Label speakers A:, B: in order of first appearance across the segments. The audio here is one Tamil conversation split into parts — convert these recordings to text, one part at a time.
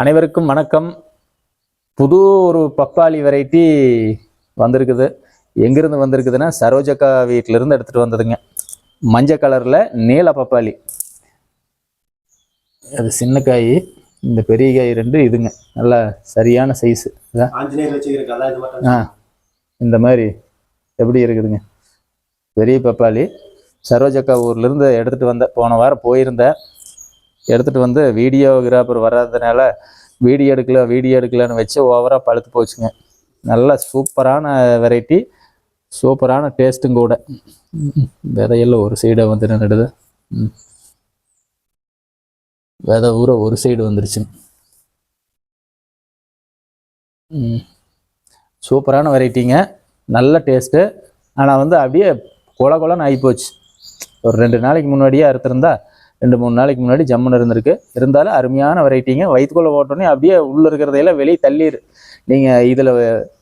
A: அனைவருக்கும் வணக்கம். புது ஒரு பப்பாளி வெரைட்டி வந்திருக்குது. எங்கிருந்து வந்திருக்குதுன்னா சரோஜக்கா வீட்டிலேருந்து எடுத்துகிட்டு வந்ததுங்க. மஞ்சள் கலரில் நீல பப்பாளி. அது சின்ன காய் இந்த பெரிய காய் ரெண்டு இதுங்க. நல்லா சரியான சைஸு ஆ இந்த மாதிரி எப்படி இருக்குதுங்க? பெரிய பப்பாளி. சரோஜக்கா ஊர்லேருந்து எடுத்துகிட்டு வந்தேன் போன வாரம் போயிருந்தேன். எடுத்துகிட்டு வந்து வீடியோகிராஃபர் வராதனால வீடியோ எடுக்கல வீடியோ எடுக்கலன்னு வச்சு ஓவராக பழுத்து போச்சுங்க. நல்ல சூப்பரான வெரைட்டி சூப்பரான டேஸ்ட்டும் கூட. விதையெல்லாம் ஒரு சைடை வந்து நின்றுடுது விதை ஊற ஒரு சைடு வந்துருச்சு ம். சூப்பரான வெரைட்டிங்க நல்ல டேஸ்ட்டு ஆனால் வந்து அப்படியே கொல கொலன்னு ஆகிப்போச்சு ஒரு ரெண்டு நாளைக்கு முன்னாடியே அறுத்திருந்தா ரெண்டு மூணு நாளைக்கு முன்னாடி ஜம்முன்னு இருந்திருக்கு. இருந்தாலும் அருமையான வெரைட்டிங்க. வயிற்றுக்குள்ளே போட்டோன்னே அப்படியே உள்ளே இருக்கிறதையெல்லாம் வெளியே தள்ளிடு நீங்கள் இதில்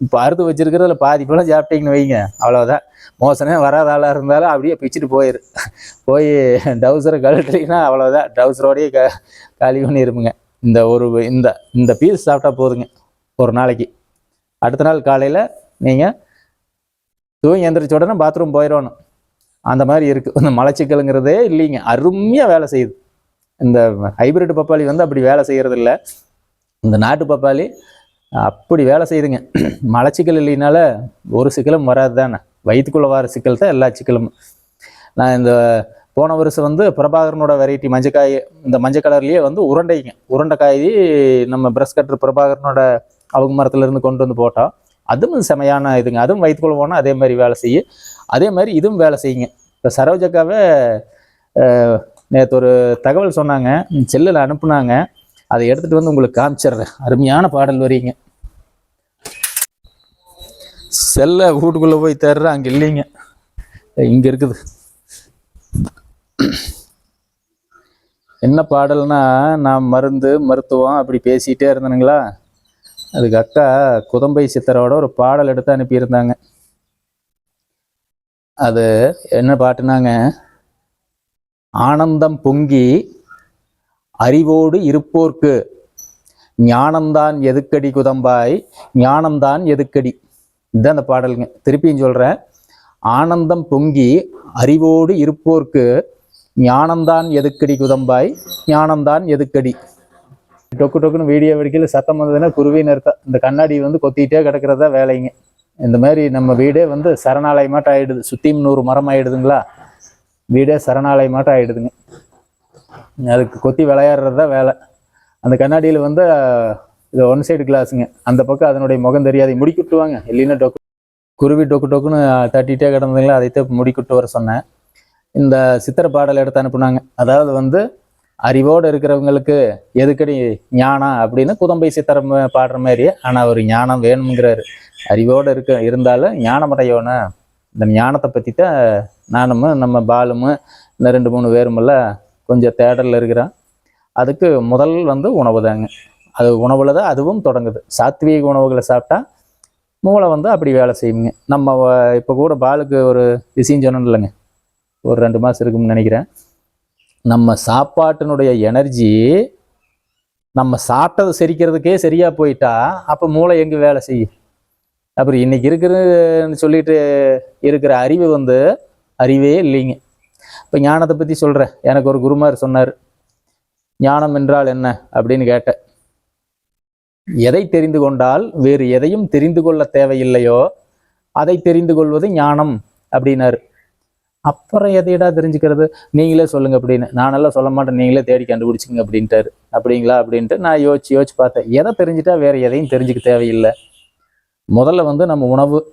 A: இப்போ அறுத்து வச்சுருக்கிறதுல பாதி பழம் சாப்பிட்டீங்கன்னு வைங்க. அவ்வளோதான் மோசனே வராத ஆளாக இருந்தாலும் அப்படியே பிச்சுட்டு போயிரு. போய் டவுசரை கழட்டிங்கன்னா அவ்வளோதான் டவுசரோடையே க காலி பண்ணிருமுங்க இந்த ஒரு இந்த இந்த பீஸ் சாப்பிட்டா போதுங்க. ஒரு நாளைக்கு. அடுத்த நாள் காலையில் நீங்கள் தூங்கி எந்திரிச்ச உடனே பாத்ரூம் போயிடணும். அந்த மாதிரி இருக்குது இந்த மலச்சிக்கலுங்கிறதே இல்லைங்க. அருமையாக வேலை செய்யுது. இந்த ஹைபிரிட் பப்பாளி வந்து அப்படி வேலை செய்கிறதில்ல இந்த நாட்டு பப்பாளி அப்படி வேலை செய்யுதுங்க. மலச்சிக்கல் இல்லைனால ஒரு சிக்கலும் வராது தானே வயிற்றுக்குள்ளே வர சிக்கல் தான் எல்லா சிக்கலும். நான் இந்த போன வருஷம் வந்து பிரபாகரனோட வெரைட்டி மஞ்சக்காய் இந்த மஞ்சள் கலர்லேயே வந்து உருண்டைங்க. உருண்டைக்காய் நம்ம பிரஷ் கட்டர் பிரபாகரனோட அவங்க மரத்துலேருந்து கொண்டு வந்து போட்டோம். அதுவும் செமையான இதுங்க. அதுவும் வயிற்றுக்குள்ள போனால் அதே மாதிரி வேலை செய்யும் அதே மாதிரி இதுவும் வேலை செய்யுங்க. இப்போ சரோஜக்காவை நேற்று ஒரு தகவல் சொன்னாங்க. செல்லில் அனுப்புனாங்க. அதை எடுத்துகிட்டு வந்து உங்களுக்கு காமிச்சிடுறேன். அருமையான பாடல் வரீங்க. செல்லை வீட்டுக்குள்ளே போய் தேடுறேன் அங்கே இல்லைங்க. இங்கே இருக்குது. என்ன பாடல்னா நான் மருந்து மருத்துவம் அப்படி பேசிகிட்டே இருந்தேனுங்களா? அதுக்கு அக்கா குதம்பை சித்தரோட ஒரு பாடல் எடுத்து அனுப்பியிருந்தாங்க. அது என்ன பாட்டுனாங்க? ஆனந்தம் பொங்கி அறிவோடு இருப்போர்க்கு. ஞானம்தான் எதுக்கடி குதம்பாய்? ஞானம்தான் எதுக்கடி? இதுதான் அந்த பாடலுங்க. திருப்பியும் சொல்கிறேன் ஆனந்தம் பொங்கி அறிவோடு இருப்போர்க்கு. ஞானம்தான் எதுக்கடி குதம்பாய்? ஞானம்தான் எதுக்கடி? டொக்கு டொக்குன்னு வீடியோ வெடிக்கல சத்தம் வந்ததுன்னா குருவின்னு அர்த்தம் இந்த கண்ணாடி வந்து கொத்திட்டே கிடக்கிறதா வேலைங்க. இந்த மாதிரி நம்ம வீடே வந்து சரணாலயமாட்டம் ஆகிடுது சுற்றியும் நூறு மரம் ஆயிடுதுங்களா? வீடே சரணாலயமாட்டம் ஆகிடுதுங்க அதுக்கு கொத்தி விளையாடுறது தான் வேலை. அந்த கண்ணாடியில் வந்து இது ஒன் சைடு கிளாஸுங்க அந்த பக்கம் அதனுடைய முகம் தெரியாது. முடிக்கிட்டுவாங்க. இல்லைன்னா டொக்கு குருவி டொக்கு டொக்குன்னு தட்டிகிட்டே கிடந்ததுங்களா? அதைத்தான் முடிக்கிட்டு வர சொன்னேன். இந்த சித்திர பாடல் எடுத்து அனுப்புனாங்க. அதாவது வந்து அறிவோடு இருக்கிறவங்களுக்கு எதுக்கடி ஞானம் அப்படின்னு குதம்பை சித்திரம் பாடுற மாதிரி ஆனால் ஒரு ஞானம் வேணுங்கிறாரு அறிவோடு இருக்க இருந்தாலும் ஞானமடையோன்னு இந்த ஞானத்தை பற்றி தான் நானும் நம்ம பாலும் இந்த ரெண்டு மூணு பேருமெல்லாம் கொஞ்சம் தேடலில் இருக்கிறோம். அதுக்கு முதல் வந்து உணவு தாங்க. அது உணவில் தான் அதுவும் தொடங்குது. சாத்வீக உணவுகளை சாப்பிட்டா மூளை வந்து அப்படி வேலை செய்யுங்க. நம்ம இப்போ கூட பாலுக்கு ஒரு விஷயம் சொன்னோம் இல்லைங்க ஒரு ரெண்டு மாதம் இருக்கும்னு நினைக்கிறேன். நம்ம சாப்பாட்டினுடைய எனர்ஜி நம்ம சாப்பிட்டது செரிக்கிறதுக்கே சரியா போயிட்டா அப்போ மூளை எங்கே வேலை செய்யும்? அப்புறம் இன்னைக்கு இருக்கிறன்னு சொல்லிட்டு இருக்கிற அறிவு வந்து அறிவே இல்லைங்க. இப்போ ஞானத்தை பற்றி சொல்கிறேன் எனக்கு ஒரு குருமார் சொன்னார். ஞானம் என்றால் என்ன? அப்படின்னு கேட்டேன். எதை தெரிந்து கொண்டால் வேறு எதையும் தெரிந்து கொள்ள தேவையில்லையோ அதை தெரிந்து கொள்வது ஞானம் அப்படின்னாரு. அப்புறம் எதையடா தெரிஞ்சுக்கிறது? நீங்களே சொல்லுங்க அப்படின்னு. நானெல்லாம் சொல்ல மாட்டேன். நீங்களே தேடி கண்டுபிடிச்சிங்க அப்படின்ட்டாரு. அப்படிங்களா? அப்படின்ட்டு நான் யோசிச்சு யோசிச்சு பார்த்தேன். எதை தெரிஞ்சுட்டா வேற எதையும் தெரிஞ்சுக்க தேவையில்லை. முதல்ல வந்து நம்ம உணவு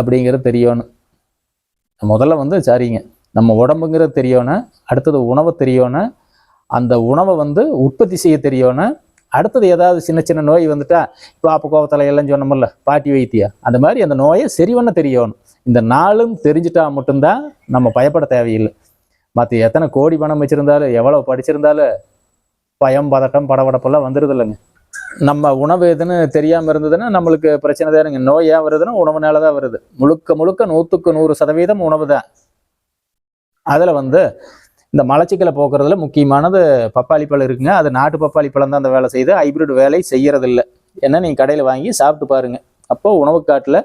A: அப்படிங்கிறது தெரியணும். முதல்ல வந்து சரிங்க. நம்ம உடம்புங்கிறது தெரியணும். அடுத்தது உணவு தெரியணும். அந்த உணவை வந்து உற்பத்தி செய்ய தெரியணும். அடுத்தது ஏதாவது சின்ன சின்ன நோய் வந்துட்டா இப்போ அப்போ கோவத்தலை எல்லாம் சொன்னோம்ல பாட்டி வைத்தியா அந்த மாதிரி அந்த நோயை சரி பண்ண தெரியணும். இந்த நாளும் தெரிஞ்சிட்டா மட்டும்தான் நம்ம பயப்பட தேவையில்லை. மற்ற எத்தனை கோடி பணம் வச்சிருந்தாலும் எவ்வளோ படிச்சிருந்தாலும் பயம் பதட்டம் படபடப்பெல்லாம் வந்துடுது இல்லைங்க நம்ம உணவு எதுன்னு தெரியாமல் இருந்ததுன்னா நம்மளுக்கு பிரச்சனை தானுங்க நோய் ஏன் வருதுன்னா உணவுனால தான் வருது. முழுக்க முழுக்க நூற்றுக்கு நூறு சதவீதம் உணவு தான். அதில் வந்து இந்த மலச்சிக்கலை போக்குறதுல முக்கியமானது பப்பாளி பழம் இருக்குங்க. அது நாட்டு பப்பாளி பழம் தான் அந்த வேலை செய்யுது ஹைப்ரிட் வேலை செய்யறதில்ல. ஏன்னா நீங்கள் கடையில் வாங்கி சாப்பிட்டு பாருங்கள் அப்போ உணவுக்காட்டில்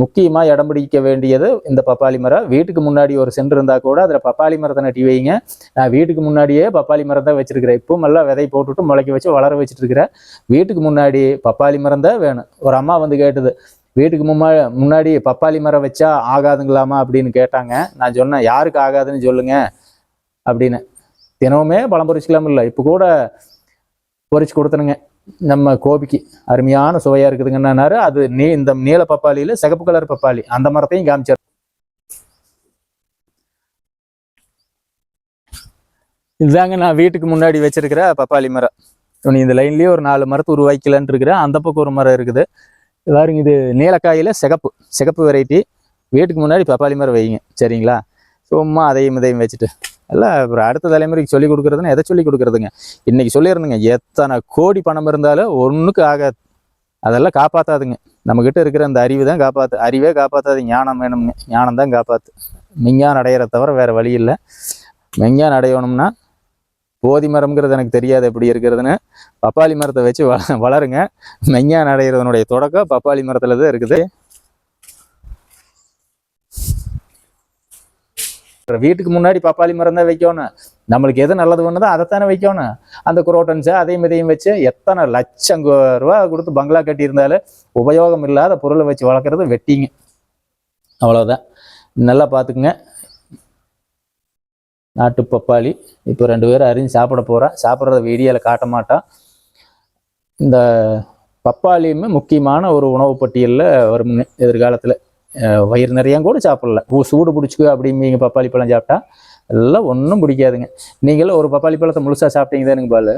A: முக்கியமாக இடம் பிடிக்க வேண்டியது இந்த பப்பாளி மரம். வீட்டுக்கு முன்னாடி ஒரு சென்று இருந்தால் கூட அதில் பப்பாளி மரத்தை நட்டி வைங்க. நான் வீட்டுக்கு முன்னாடியே பப்பாளி மரம் தான் வச்சிருக்கிறேன். இப்போ நல்லா விதை போட்டுட்டு முளைக்க வச்சு வளர வச்சுட்டு இருக்கிறேன். வீட்டுக்கு முன்னாடி பப்பாளி மரம் தான் வேணும். ஒரு அம்மா வந்து கேட்டது வீட்டுக்கு மும்மா முன்னாடி பப்பாளி மரம் வச்சா ஆகாதுங்களாமா? அப்படின்னு கேட்டாங்க. நான் சொன்னேன் யாருக்கு ஆகாதுன்னு சொல்லுங்க. அப்படின்னு. தினமுமே பழம் பொறிச்சிக்கலாம் இல்லை இப்போ கூட பொறிச்சு கொடுத்தனுங்க நம்ம கோபிக்கு அருமையான சுவையா இருக்குதுங்கன்னாரு. அது நீ இந்த நீல பப்பாளியில சிகப்பு கலர் பப்பாளி. அந்த மரத்தையும் காமிச்சார். இதுதாங்க நான் வீட்டுக்கு முன்னாடி வச்சிருக்கிற பப்பாளி மரம். இப்போ நீ இந்த லைன்லயே ஒரு நாலு மரத்தை உருவாக்கலான்ட்டு இருக்கிறேன் அந்த பக்கம் ஒரு மரம் இருக்குது. பாருங்க இது நீலக்காயில சிகப்பு சிகப்பு வெரைட்டி வீட்டுக்கு முன்னாடி பப்பாளி மரம் வைங்க. சரிங்களா? சும்மா அதையும் இதையும் வச்சுட்டு. எல்லாம் அப்புறம் அடுத்த தலைமுறைக்கு சொல்லி கொடுக்குறதுன்னு எதை சொல்லி கொடுக்குறதுங்க? இன்றைக்கி சொல்லியிருந்தேங்க எத்தனை கோடி பணம் இருந்தாலும் ஒன்றுக்கு ஆகாது. அதெல்லாம் காப்பாற்றாதுங்க நம்மக்கிட்ட இருக்கிற அந்த அறிவு தான் காப்பாற்று அறிவே காப்பாற்றாது ஞானம் வேணும்னு. ஞானம் தான் காப்பாற்று மெஞ்ஞானம் அடையிற தவிர வேறு வழி இல்லை. மெஞ்ஞானம் அடையணும்னா போதி மரம்ங்கிறது எனக்கு தெரியாது எப்படி இருக்கிறதுன்னு. பப்பாளி மரத்தை வச்சு வள வளருங்க. மெஞ்ஞான் அடைகிறதனுடைய தொடக்கம் பப்பாளி மரத்தில் தான் இருக்குது. வீட்டுக்கு முன்னாடி பப்பாளி மரம் தான் வைக்கணும் நம்மளுக்கு எது நல்லது பண்ணுதோ அதைத்தானே வைக்கணும் அந்த குரோட்டன்ஸை அதையும் இதையும் வச்சு எத்தனை லட்சம் ரூபா கொடுத்து பங்களா கட்டியிருந்தாலும் உபயோகம் இல்லாத பொருளை வச்சு வளர்க்குறது வெட்டிங்க. அவ்வளோதான் நல்லா பார்த்துக்குங்க. நாட்டு பப்பாளி. இப்போ ரெண்டு பேரும் அரிஞ்சு சாப்பிட போகிறோம் சாப்பிட்றத வீடியோவில் காட்ட மாட்டான் இந்த பப்பாளியுமே முக்கியமான ஒரு உணவு பட்டியலில் வருமுங்க எதிர்காலத்தில். வயிறு நிறைய கூட சாப்பிடல. பூ சூடு பிடிச்சிக்கு அப்படிம்பீங்க பப்பாளி பழம் சாப்பிட்டா எல்லாம் ஒன்றும் பிடிக்காதுங்க. நீங்களும் ஒரு பப்பாளி பழத்தை முழுசாக சாப்பிட்டீங்க தானுங்க பால்.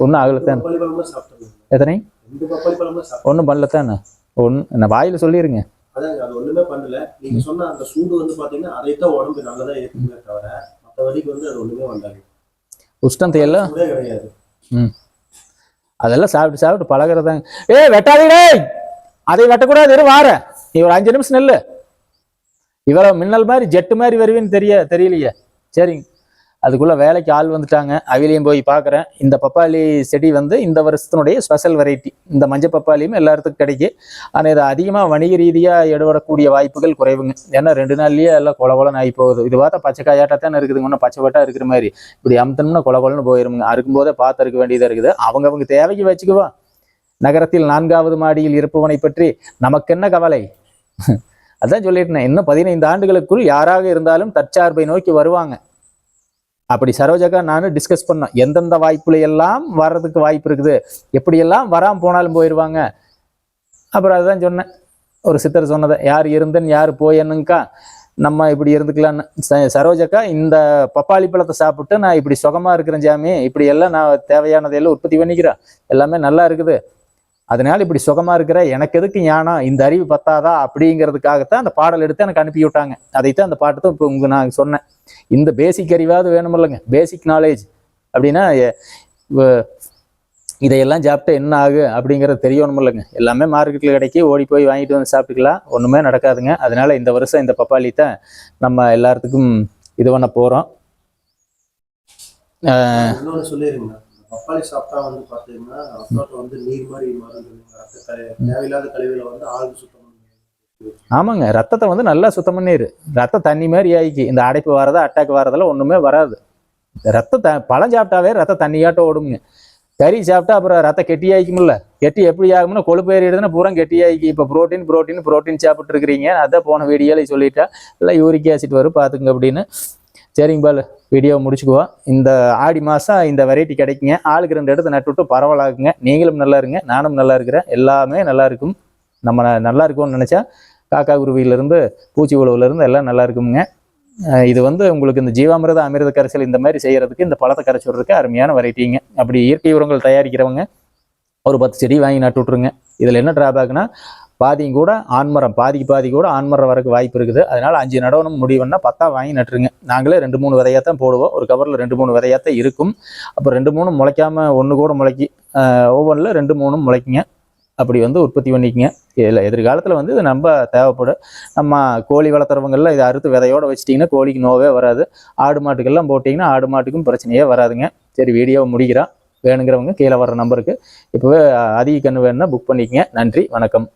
A: ஒன்றும் ஆகலத்தான் எத்தனை? ஒன்றும் பண்ணலத்தானே ஒன்று நான் வாயில் சொல்லிடுங்க
B: அது ஒண்ணுமே பண்ணல. நீங்க சொன்ன அந்த சூடு வந்து பாத்தீங்கன்னா அதைத்தான் உடம்பு நல்லதா இருக்குமே தவிர மற்றபடிக்கு வந்து அது ஒண்ணுமே வந்தாங்க
A: உஷ்டம் தேயெல்லாம்
B: கிடையாது.
A: அதெல்லாம் சாப்பிட்டு சாப்பிட்டு பழகிறதாங்க. ஏ வெட்டாதீடே அதை வெட்டக்கூடாது இரு வார நீ ஒரு அஞ்சு நிமிஷம் நெல்லு. இவ்வளவு மின்னல் மாதிரி ஜெட்டு மாதிரி வருவேன்னு தெரிய தெரியலையே. சரிங்க அதுக்குள்ள வேலைக்கு ஆள் வந்துட்டாங்க. அவிலையும் போய் பார்க்குறேன். இந்த பப்பாளி செடி வந்து இந்த வருஷத்தினுடைய ஸ்பெஷல் வெரைட்டி இந்த மஞ்சள் பப்பாளியும் எல்லாத்துக்கும் கிடைக்கும். ஆனால் இது அதிகமாக வணிக ரீதியாக எடுபடக்கூடிய வாய்ப்புகள் குறைவுங்க. ஏன்னா ரெண்டு நாள்லயே எல்லாம் கொல ஆகி போகுது. இது பார்த்தா பச்சை காயாட்டாத்தானே இருக்குதுங்க. ஒன்றும் பச்சை பட்டா இருக்கிற மாதிரி. இப்படி அமுத்தணும்னா கொல கொலன்னு போயிருமுங்க. அறுக்கும் போதே பார்த்து இருக்க வேண்டியதாக இருக்குது. அவங்க அவங்க தேவைக்கு வச்சுக்குவா. நகரத்தில் நான்காவது மாடியில் இருப்பவனை பற்றி நமக்கென்ன கவலை? அதான் சொல்லிட்டேன் இன்னும் பதினைந்து ஆண்டுகளுக்குள் யாராக இருந்தாலும் தற்சார்பை நோக்கி வருவாங்க. அப்படி சரோஜகா நானும் டிஸ்கஸ் பண்ணோம். எந்தெந்த வாய்ப்புல எல்லாம் வர்றதுக்கு வாய்ப்பு இருக்குது? எப்படியெல்லாம் வராமல் போனாலும் போயிடுவாங்க அப்புறம் அதுதான் சொன்னேன். ஒரு சித்தர் சொன்னதை யார் இருந்தன் யார் போயனுங்கக்கா நம்ம இப்படி இருந்துக்கலான்னு ச- சரோஜக்கா இந்த பப்பாளி பழத்தை சாப்பிட்டு நான் இப்படி சுகமாக இருக்கிறேன் ஜாமி. இப்படி எல்லாம் நான் தேவையானதையெல்லாம் உற்பத்தி பண்ணிக்கிறேன். எல்லாமே நல்லா இருக்குது. அதனால இப்படி சுகமா இருக்கிற எனக்கு எதுக்கு ஞானம்? இந்த அறிவு பத்தாதா? அப்படிங்கிறதுக்காகத்தான் அந்த பாடல் எடுத்து எனக்கு அனுப்பி விட்டாங்க. அதைத்தான் அந்த பாட்டு தான் இப்போ உங்க நான் சொன்னேன். இந்த பேசிக் அறிவாவது வேணுமில்லைங்க. பேசிக் நாலேஜ் அப்படின்னா இதையெல்லாம் சாப்பிட்டா என்ன ஆகு அப்படிங்கிறது தெரியணுமில்லைங்க. எல்லாமே மார்க்கெட்டில் கிடைக்கி ஓடி போய் வாங்கிட்டு வந்து சாப்பிட்டுக்கலாம். ஒன்றுமே நடக்காதுங்க. அதனால இந்த வருஷம் இந்த பப்பாளி தான் நம்ம எல்லாத்துக்கும் இது பண்ண போகிறோம்
B: சொல்லிடுங்க பப்பாளி சாப்பிட்டா வந்து பார்த்தீங்கன்னா ரத்தத்தை வந்து நீர் மாதிரி ரத்த தேவையில்லாத கழிவுகளை வந்து ஆள் சுத்தம்
A: ஆமாங்க ரத்தத்தை வந்து நல்லா சுத்தம் பண்ணிடு ரத்த தண்ணி மாதிரி ஆயிக்கு இந்த அடைப்பு வரதா அட்டாக் வரதெல்லாம் ஒன்றுமே வராது. ரத்த த பழம் சாப்பிட்டாவே ரத்த தண்ணியாட்டம் ஓடுங்க கறி சாப்பிட்டா அப்புறம் ரத்த கெட்டி ஆயிக்கும்ல கெட்டி எப்படி ஆகும்னா கொழுப்பு ஏறிடுதுன்னா பூரா கெட்டி ஆயிக்கு இப்போ புரோட்டீன் புரோட்டீன் ப்ரோட்டீன் சாப்பிட்டு இருக்கிறீங்க. அதான் போன வீடியோவில் சொல்லிட்டா இல்லை யூரிக் ஆசிட் வரும் பார்த்துங்க அப்படின்னு. சரிங்க பாலு. வீடியோ முடிச்சுக்குவோம் இந்த ஆடி மாதம் இந்த வெரைட்டி கிடைக்குங்க. ஆளுக்கு ரெண்டு இடத்த நட்டு விட்டு பரவலாக்குங்க. நீங்களும் நல்லா இருங்க நானும் நல்லா இருக்கிறேன். எல்லாமே நல்லா இருக்கும். நம்ம நல்லா இருக்கும்னு நினச்சா காக்கா குருவியிலேருந்து பூச்சி உழவுலேருந்து எல்லாம் நல்லா இருக்குங்க இது வந்து உங்களுக்கு இந்த ஜீவாமிரத அமிர்த கரைசல் இந்த மாதிரி செய்கிறதுக்கு இந்த பழத்தை கரைச்சி விட்றதுக்கு அருமையான வெரைட்டிங்க அப்படி இயற்கை உரங்கள் தயாரிக்கிறவங்க ஒரு பத்து செடி வாங்கி நட்டு விட்ருங்க இதில் என்ன ட்ராபேக்னா பாதியும் கூட ஆண்மரம் பாதிக்கு பாதி கூட ஆண்மரம் வரக்கு வாய்ப்பு இருக்குது. அதனால் அஞ்சு நடவணும் முடிவுன்னா பத்தா வாங்கி நட்டுருங்க. நாங்களே ரெண்டு மூணு விதையாக தான் போடுவோம். ஒரு கவரில் ரெண்டு மூணு விதையாக தான் இருக்கும். அப்போ ரெண்டு மூணு முளைக்காமல் ஒன்று கூட முளைக்கி ஒவ்வொன்றில் ரெண்டு மூணு முளைக்குங்க. அப்படி வந்து உற்பத்தி பண்ணிக்கங்க. இதில் எதிர்காலத்தில் வந்து இது நம்ம தேவைப்படும் நம்ம கோழி வளர்த்துறவங்கெல்லாம் இதை அறுத்து விதையோடு வச்சிட்டிங்கன்னா கோழிக்கு நோவே வராது. ஆடு மாட்டுக்கெல்லாம் போட்டிங்கன்னா ஆடு மாட்டுக்கும் பிரச்சனையே வராதுங்க. சரி வீடியோவை முடிக்கிறான். வேணுங்கிறவங்க கீழே வர்ற நம்பருக்கு இப்போவே அதிக கன்று வேணும்னா புக் பண்ணிக்கங்க. நன்றி வணக்கம்.